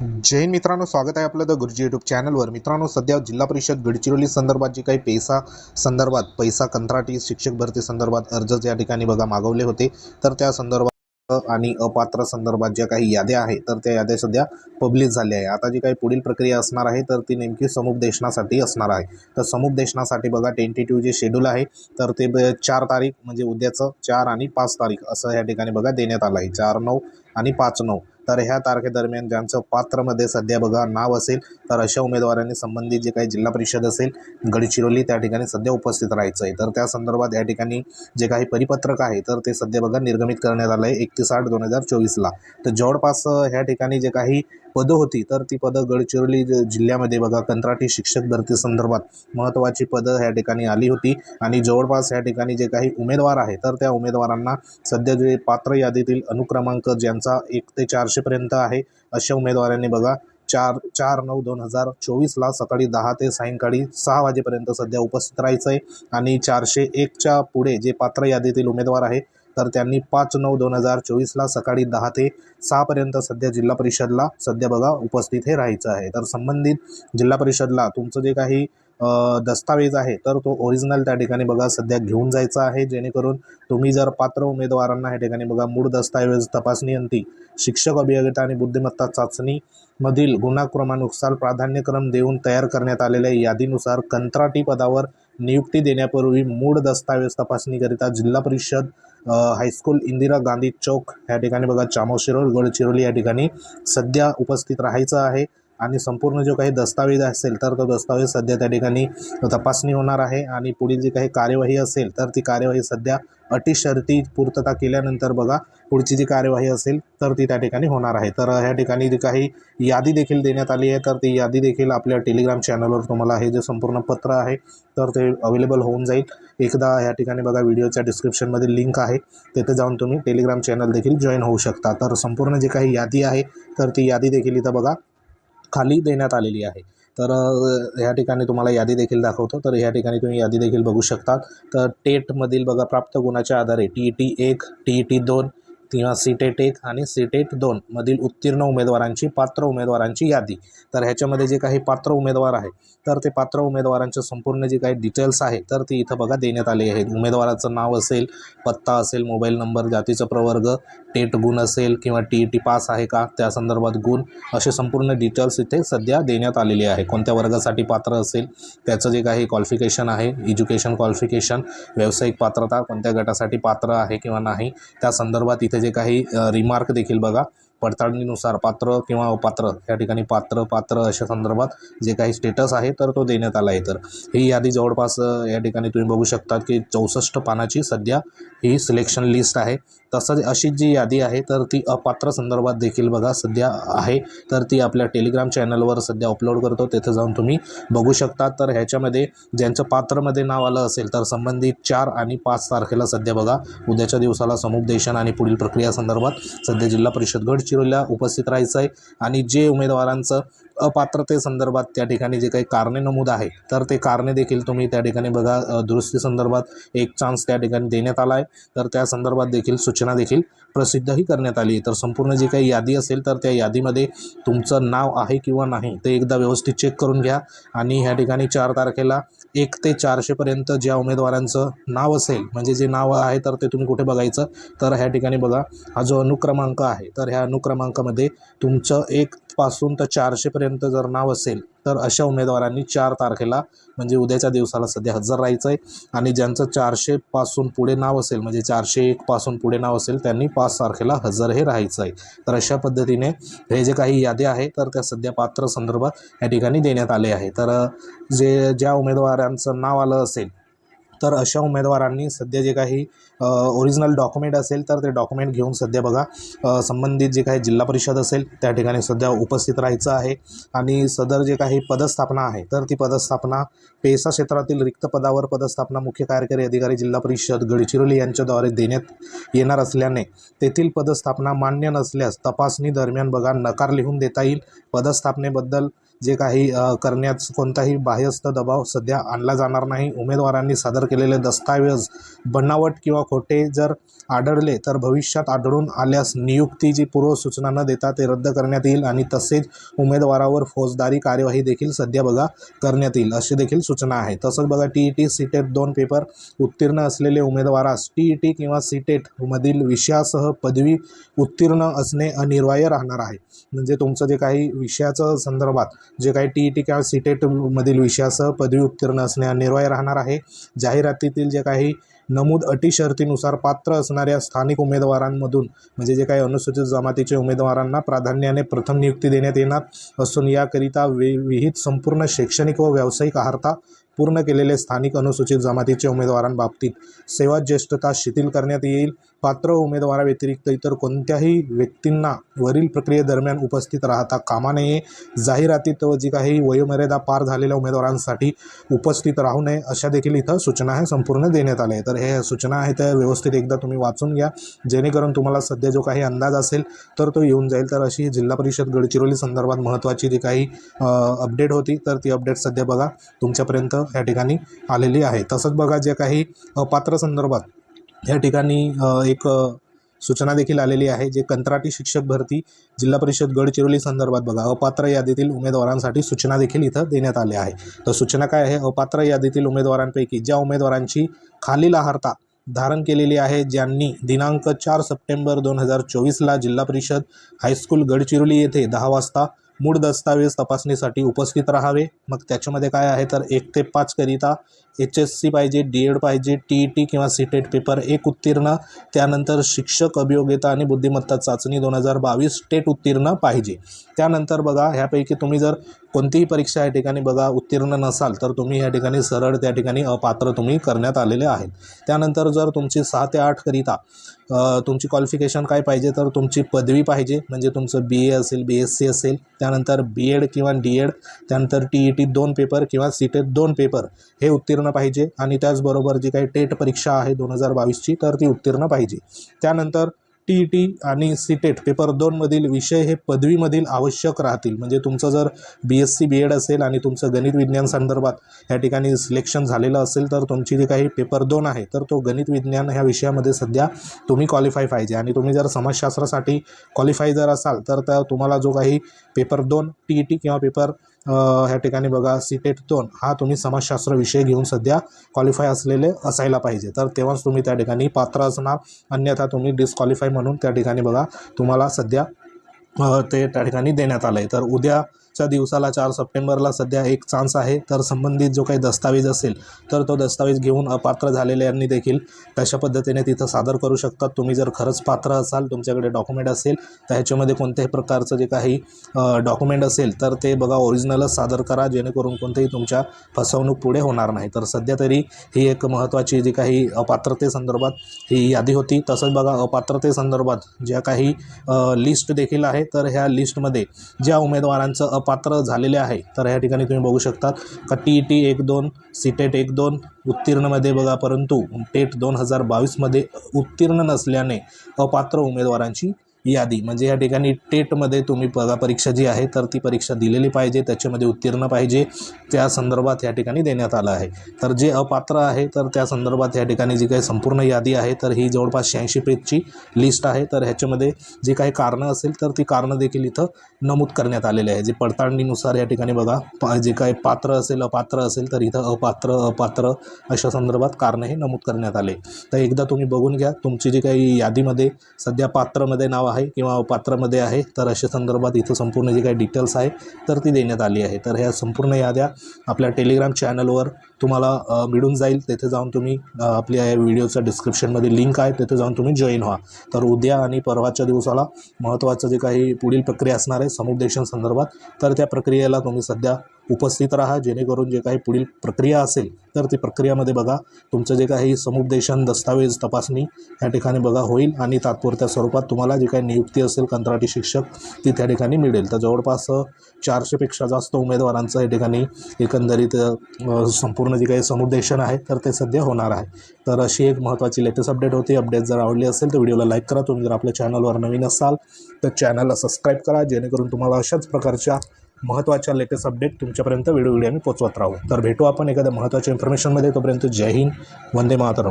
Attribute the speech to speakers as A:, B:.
A: जैन मित्रांनो स्वागत आहे आपलं द गुरुजी यूट्यूब चॅनलवर मित्रांनो सध्या जिल्हा परिषद गडचिरोली संदर्भात जे काही पैसा संदर्भात पैसा कंत्राटी शिक्षक भरती संदर्भात अर्ज या ठिकाणी बघा मागवले होते तर त्या संदर्भात आणि अपात्र संदर्भात ज्या काही याद्या आहेत तर त्या याद्या सध्या पब्लिश झाल्या आहे आता जी काही पुढील प्रक्रिया असणार आहे तर ती नेमकी समुपदेशनासाठी असणार आहे. तर समुपदेशनासाठी बघा टेंटेटिव्ह जे शेड्यूल आहे तर ते चार तारीख म्हणजे उद्याचं चार आणि पाच तारीख असं या ठिकाणी बघा देण्यात आलं आहे. चार नऊ आणि पाच नऊ. तर ह्या तारखेदरम्यान ज्यांचं पात्रमध्ये सध्या बघा नाव असेल तर अशा उमेदवारांनी संबंधित जे काही जिल्हा परिषद असेल गडचिरोली त्या ठिकाणी सध्या उपस्थित राहायचं आहे तर त्या संदर्भात या ठिकाणी जे काही परिपत्रक आहे तर ते सध्या बघा निर्गमित करण्यात आलं आहे एकतीस आठ दोन हजार चोवीसला. तर जवळपास ह्या ठिकाणी जे काही पदं होती तर ती पदं गडचिरोली जिल्ह्यामध्ये बघा कंत्राटी शिक्षक भरती संदर्भात महत्त्वाची पदं ह्या ठिकाणी आली होती. आणि जवळपास ह्या ठिकाणी जे काही उमेदवार आहे तर त्या उमेदवारांना सध्या जे पात्र यादीतील अनुक्रमांक ज्यांचा एक ते चारशेपर्यंत आहे अशा उमेदवारांनी बघा चार चार नऊ दोन हजार चोवीसला सकाळी दहा ते सायंकाळी सहा वाजेपर्यंत सध्या उपस्थित राहायचं आहे आणि चारशे एकच्या पुढे जे पात्र यादीतील उमेदवार आहे तर त्यांनी पाच नऊ दोन हजार चोवीसला सकाळी दहा ते सहापर्यंत सध्या जिल्हा परिषदला सध्या बघा उपस्थित हे राहायचं आहे. तर संबंधित जिल्हा परिषदला तुमचं जे काही दस्तावेज आहे तर तो ओरिजिनल त्या ठिकाणी बघा सध्या घेऊन जायचा आहे. जेणेकरून तुम्ही जर पात्र उमेदवारांना ह्या ठिकाणी बघा मूळ दस्तावेज तपासणी अंती शिक्षक अभियोगिता आणि बुद्धिमत्ता चाचणीमधील गुणाक्रमानुसार प्राधान्यक्रम देऊन तयार करण्यात आलेल्या यादीनुसार कंत्राटी पदावर नियुक्ती देण्यापूर्वी मूळ दस्तावेज तपासणीकरिता जिल्हा परिषद हायस्कूल इंदिरा गांधी चौक या ठिकाणी बघा चामोशिरोळ गडचिरोली या ठिकाणी सध्या उपस्थित राहायचं आहे. आणि संपूर्ण जो काही दस्तावेज असेल तर तो दस्तावेज सध्या त्या ठिकाणी तपासणी होणार आहे. आणि पुढील जी काही कार्यवाही असेल तर ती कार्यवाही सध्या अटी शर्ती पूर्तता केल्यानंतर बघा पुढची जी कार्यवाही असेल तर ती त्या ठिकाणी होणार आहे. तर ह्या ठिकाणी जी काही यादी देखील देण्यात आली आहे तर ती यादी देखील आपल्या टेलिग्राम चॅनलवर तुम्हाला हे जे संपूर्ण पत्र आहे तर ते अवेलेबल होऊन जाईल. एकदा ह्या ठिकाणी बघा व्हिडिओच्या डिस्क्रिप्शनमध्ये लिंक आहे. तिथे जाऊन तुम्ही टेलिग्राम चॅनल देखील जॉईन होऊ शकता. तर संपूर्ण जी काही यादी आहे तर ती यादी देखील इथं बघा खाली देण्यात आलेली आहे. तर ह्या ठिकाणी तुम्हाला यादी देखील दाखवतो. तर ह्या ठिकाणी तुम्ही यादी देखील बघू शकता तर टेटमधील बघा प्राप्त गुणाच्या आधारे टी ई टी एक टी ई टी दोन किंवा सीटेट एक आणि सीटेट दोन मधील उत्तीर्ण उमेदवारांची पात्र उमेदवारांची यादी. तर ह्याच्यामध्ये जे काही पात्र उमेदवार आहे तर ते पात्र उमेदवारांचे संपूर्ण जे काही डिटेल्स आहे तर ती इथं बघा देण्यात आले आहेत उमेदवाराचं नाव असेल पत्ता असेल मोबाईल नंबर जातीचा प्रवर्ग टेट गुण असेल किंवा टी ई टी पास आहे का त्या संदर्भात गुण असे संपूर्ण डिटेल्स इथे सध्या देण्यात आलेले आहे. कोणत्या वर्गासाठी पात्र असेल त्याचं जे काही क्वालिफिकेशन आहे एज्युकेशन क्वालिफिकेशन व्यावसायिक पात्रता कोणत्या गटासाठी पात्र आहे किंवा नाही त्या संदर्भात इथे जे काही रिमार्क देखील बघा. पडताळणीनुसार पात्र किंवा अपात्र या ठिकाणी पात्र पात्र अशा संदर्भात जे काही स्टेटस आहे तर तो देण्यात आला आहे. तर ही यादी जवळपास या ठिकाणी तुम्ही बघू शकता की चौसष्ट पानाची सध्या ही सिलेक्शन लिस्ट आहे. तसंच अशी जी यादी आहे तर ती अपात्र संदर्भात देखील बघा सध्या आहे. तर ती आपल्या टेलिग्राम चॅनलवर सध्या अपलोड करतो. तेथे जाऊन तुम्ही बघू शकता तर ह्याच्यामध्ये ज्यांचं पात्रमध्ये नाव आलं असेल तर संबंधित चार आणि पाच तारखेला सध्या बघा. उद्याच्या दिवसाला समुपदेशन आणि पुढील प्रक्रिया संदर्भात सध्या जिल्हा परिषद गड गडचिरोलीला उपस्थित राहायचं आहे आणि जे उमेदवारांचं अपात्रतेसंदर्भात त्या ठिकाणी जे काही कारणे नमूद आहे तर ते कारणे देखील तुम्ही त्या ठिकाणी बघा. दुरुस्ती संदर्भात एक चान्स त्या ठिकाणी देण्यात आला आहे. तर त्या संदर्भात देखील सूचना देखील प्रसिद्धही करण्यात आली आहे. तर संपूर्ण जी काही यादी असेल तर त्या यादीमध्ये तुमचं नाव आहे किंवा नाही ते एकदा व्यवस्थित चेक करून घ्या. आणि ह्या ठिकाणी चार तारखेला एक ते चारशेपर्यंत ज्या उमेदवारांचं नाव असेल म्हणजे जे नाव आहे तर ते तुम्ही कुठे बघायचं? तर ह्या ठिकाणी बघा हा जो अनुक्रमांक आहे तर ह्या अनुक्रमांकामध्ये तुमचं एक पासून तर चारशेपर्यंत जर नाव असेल तर अशा उमेदवारांनी चार तारखेला म्हणजे उद्याच्या दिवसाला सध्या हजर राहायचं आहे आणि ज्यांचं चारशेपासून पुढे नाव असेल म्हणजे चारशे एकपासून पुढे नाव असेल त्यांनी पाच तारखेला हजर हे राहायचं आहे तर अशा पद्धतीने हे जे काही यादी आहे तर त्या सध्या पात्र संदर्भात या ठिकाणी देण्यात आले आहे. तर जे ज्या उमेदवारांचं नाव आलं असेल तर अशा उमेदवारांनी सध्या जे काही ओरिजिनल डॉक्युमेंट असेल तर ते डॉक्युमेंट घेऊन सध्या बघा. संबंधित जे काही जिल्हा परिषद असेल त्या ठिकाणी सध्या उपस्थित राहायचं आहे. आणि सदर जे काही पदस्थापना आहे तर ती पदस्थापना पेसा क्षेत्रातील रिक्त पदावर पदस्थापना मुख्य कार्यकारी अधिकारी जिल्हा परिषद गडचिरोली यांच्याद्वारे देण्यात येणार असल्याने तेथील पदस्थापना मान्य नसल्यास तपासणी दरम्यान बघा नकार लिहून देता येईल. पदस्थापनेबद्दल जे काही करण्यात कोणताही बाह्यस्थ दबाव सध्या आणला जाणार नाही. उमेदवारांनी सादर केलेले दस्तऐवज बनावट किंवा खोटे जर आढळले तर भविष्यात आढळून आल्यास नियुक्ती जी पूर्वसूचना न देता ते रद्द करण्यात येईल आणि तसेच उमेदवारावर फौजदारी कार्यवाही देखील सध्या बघा करण्यात येईल अशी देखील सूचना आहे. तसंच बघा टी ई टी सीटेट दोन पेपर उत्तीर्ण असलेले उमेदवारास टी ई टी किंवा सीटेटमधील विषयासह पदवी उत्तीर्ण असणे अनिवार्य राहणार आहे. म्हणजे तुमचं जे काही विषयाचं संदर्भात जे काही टी ई टी किंवा सी टेटमधील विषयासह पदवी उत्तीर्ण असणे अनिवार्य राहणार आहे. जाहिरातीतील जे काही नमूद अटी शर्तीनुसार पात्र असणाऱ्या स्थानिक उमेदवारांमधून म्हणजे जे काही अनुसूचित जमातीचे उमेदवारांना प्राधान्याने प्रथम नियुक्ती देण्यात येणार असून याकरिता वि विहित संपूर्ण शैक्षणिक व व्यावसायिक अर्हता पूर्ण केलेले स्थानिक अनुसूचित जमातीचे उमेदवारांबाबतीत सेवा ज्येष्ठता शिथिल करण्यात येईल. पात्र उमेदवाराव्यतिरिक्त इतर कोणत्याही व्यक्तींना वरील प्रक्रियेदरम्यान उपस्थित राहता कामा नये. जाहिरातीत व जी काही वयोमर्यादा पार झालेल्या उमेदवारांसाठी उपस्थित राहू नये अशा देखील इथं सूचना आहे संपूर्ण देण्यात आल्या आहे तर हे सूचना आहे त्या व्यवस्थित एकदा तुम्ही वाचून घ्या. जेणेकरून तुम्हाला सध्या जो काही अंदाज असेल तर तो येऊन जाईल. तर अशी जिल्हा परिषद गडचिरोली संदर्भात महत्त्वाची जी काही अपडेट होती तर ती अपडेट सध्या बघा तुमच्यापर्यंत या ठिकाणी आलेली आहे. तसंच बघा जे काही अपात्र संदर्भात या ठिकाणी एक सूचना देखील आलेली आहे जे कंत्राटी शिक्षक भरती जिल्हा परिषद गडचिरोली संदर्भात बघा अपात्र यादीतील उमेदवारांसाठी सूचना देखील इथं देण्यात आल्या आहे. तर सूचना काय आहे? अपात्र यादीतील उमेदवारांपैकी ज्या उमेदवारांची खालील आहारता धारण केलेली आहे ज्यांनी दिनांक चार सप्टेंबर दोन हजार चोवीसला जिल्हा परिषद हायस्कूल गडचिरोली येथे दहा वाजता मूळ दस्तावेज तपासणीसाठी उपस्थित राहावे. मग त्याच्यामध्ये काय आहे? तर एक ते पाचकरिता एच एस सी पाहिजे डी एड पाहिजे टी ई टी किंवा सी टेट पेपर एक उत्तीर्ण त्यानंतर शिक्षक अभियोग्यता आणि बुद्धिमत्ता चाचणी दोन हजार बावीस टेट उत्तीर्ण पाहिजे. त्यानंतर बघा ह्यापैकी तुम्ही जर कोणतीही परीक्षा या ठिकाणी बघा उत्तीर्ण नसाल तर तुम्ही या ठिकाणी सरळ त्या ठिकाणी अपात्र तुम्ही करण्यात आलेले आहेत. त्यानंतर जर तुमची सहा ते आठकरिता तुमची क्वालिफिकेशन काय पाहिजे तर तुमची पदवी पाहिजे म्हणजे तुमचं बी ए असेल बी एस सी असेल त्यानंतर बी एड किंवा डी एड त्यानंतर टी ई टी दोन पेपर किंवा सी टेट दोन पेपर हे उत्तीर्ण पाहिजे आणि त्याचबरोबर जी काही टेट परीक्षा आहे दोन हजार बावीसची तर ती उत्तीर्ण पाहिजे. त्यानंतर टी ई टी आणि सी टेट पेपर दोनमधील विषय हे पदवीमधील आवश्यक राहतील. म्हणजे तुमचं जर B S C B Ed असेल आणि तुमचं गणित विज्ञान संदर्भात या ठिकाणी सिलेक्शन झालेलं असेल तर तुमची जी काही पेपर दोन आहे तर तो गणित विज्ञान ह्या विषयामध्ये सध्या तुम्ही क्वालिफाय पाहिजे. आणि तुम्ही जर समाजशास्त्रासाठी क्वालिफाय जर असाल तर त्या तुम्हाला जो काही पेपर दोन टी ई टी किंवा पेपर ह्या ठिकाणी बघा सीटेट दोन हा तुम्ही समाजशास्त्र विषय घेऊन सध्या क्वालिफाय असलेले असायला पाहिजे. तर तेव्हाच तुम्ही त्या ठिकाणी पात्र असणार अन्यथा तुम्ही डिस्क्वालिफाय म्हणून त्या ठिकाणी बघा तुम्हाला सध्या ते त्या ठिकाणी देण्यात आलं आहे तर उद्या आजच्या दिवसाला चार सप्टेंबरला सध्या एक चान्स आहे. तर संबंधित जो काही दस्तावेज असेल तर तो दस्तावेज घेऊन अपात्र झालेल्यांनी देखील तशा पद्धतीने तिथं सादर करू शकतात. तुम्ही जर खरंच पात्र असाल तुमच्याकडे डॉक्युमेंट असेल तर ह्याच्यामध्ये कोणत्याही प्रकारचं जे काही डॉक्युमेंट असेल तर ते बघा ओरिजिनलच सादर करा जेणेकरून कोणतेही तुमच्या फसवणूक पुढे होणार नाही. तर सध्या तरी ही एक महत्त्वाची जी काही अपात्रतेसंदर्भात ही यादी होती. तसंच बघा अपात्रतेसंदर्भात ज्या काही लिस्ट देखील आहे तर ह्या लिस्टमध्ये ज्या उमेदवारांचं पात्र झालेले आहे. तर ह्या ठिकाणी तुम्ही बघू शकता का टी ई टी एक दोन सीटेट एक दोन उत्तीर्णमध्ये बघा परंतु टेट दोन हजार बावीसमध्ये उत्तीर्ण नसल्याने अपात्र उमेदवारांची यादी. म्हणजे या ठिकाणी टेटमध्ये तुम्ही बघा परीक्षा जी आहे तर ती परीक्षा दिलेली पाहिजे त्याच्यामध्ये उत्तीर्ण पाहिजे. त्या संदर्भात या ठिकाणी देण्यात आलं आहे. तर जे अपात्र आहे तर त्या संदर्भात या ठिकाणी जी काही संपूर्ण यादी आहे तर ही जवळपास शहाऐंशी पेजची लिस्ट आहे. तर ह्याच्यामध्ये जे काही कारणं असेल तर ती कारणं देखील इथं नमूद करण्यात आलेली आहे. जे पडताळणीनुसार या ठिकाणी बघा पा जे काही पात्र असेल अपात्र असेल तर इथं अपात्र अपात्र अशा संदर्भात कारणं हे नमूद करण्यात आले. तर एकदा तुम्ही बघून घ्या तुमची जी काही यादीमध्ये सध्या पात्रमध्ये नाव आहे किंवा पात्रामध्ये आहे तर अशा संदर्भात इथं संपूर्ण जी काही डिटेल्स आहे तर ती देण्यात आली आहे. तर ह्या संपूर्ण याद्या आपल्या टेलिग्राम चॅनलवर तुम्हाला मिळून जाईल. तेथे जाऊन तुम्ही आपल्या या व्हिडिओच्या डिस्क्रिप्शनमध्ये लिंक आहे. तेथे जाऊन तुम्ही जॉईन व्हा. तर उद्या आणि परवाच्या दिवसाला महत्त्वाचं जे काही पुढील प्रक्रिया असणार आहे समुपदेशन संदर्भात तर त्या प्रक्रियेला तुम्ही सध्या उपस्थित राहा जेणेकरून जे काही पुढील प्रक्रिया असेल तर ती प्रक्रियामध्ये बघा. तुमचं जे काही समुपदेशन दस्तावेज तपासणी या ठिकाणी बघा होईल आणि तात्पुरत्या स्वरूपात तुम्हाला जी काही नियुक्ती असेल कंत्राटी शिक्षक ती त्या ठिकाणी मिळेल. तर जवळपास चारशेपेक्षा जास्त उमेदवारांचं या ठिकाणी एकंदरीत संपूर्ण जे काही समुपदेशन आहे तर ते सध्या होणार आहे. तर अशी एक महत्त्वाची लेटेस्ट अपडेट होती. अपडेट जर आवडली असेल तर व्हिडिओला लाईक करा. तुम्ही जर आपल्या चॅनलवर नवीन असाल तर चॅनलला सबस्क्राईब करा जेणेकरून तुम्हाला अशाच प्रकारच्या महत्त्वाच्या लेटेस्ट अपडेट तुमच्यापर्यंत वेळोवेळी आम्ही पोचवत राहू. तर भेटू आपण एखाद्या महत्त्वाच्या इन्फॉर्मेशनमध्ये तोपर्यंत जय हिंद. वंदे मातरम.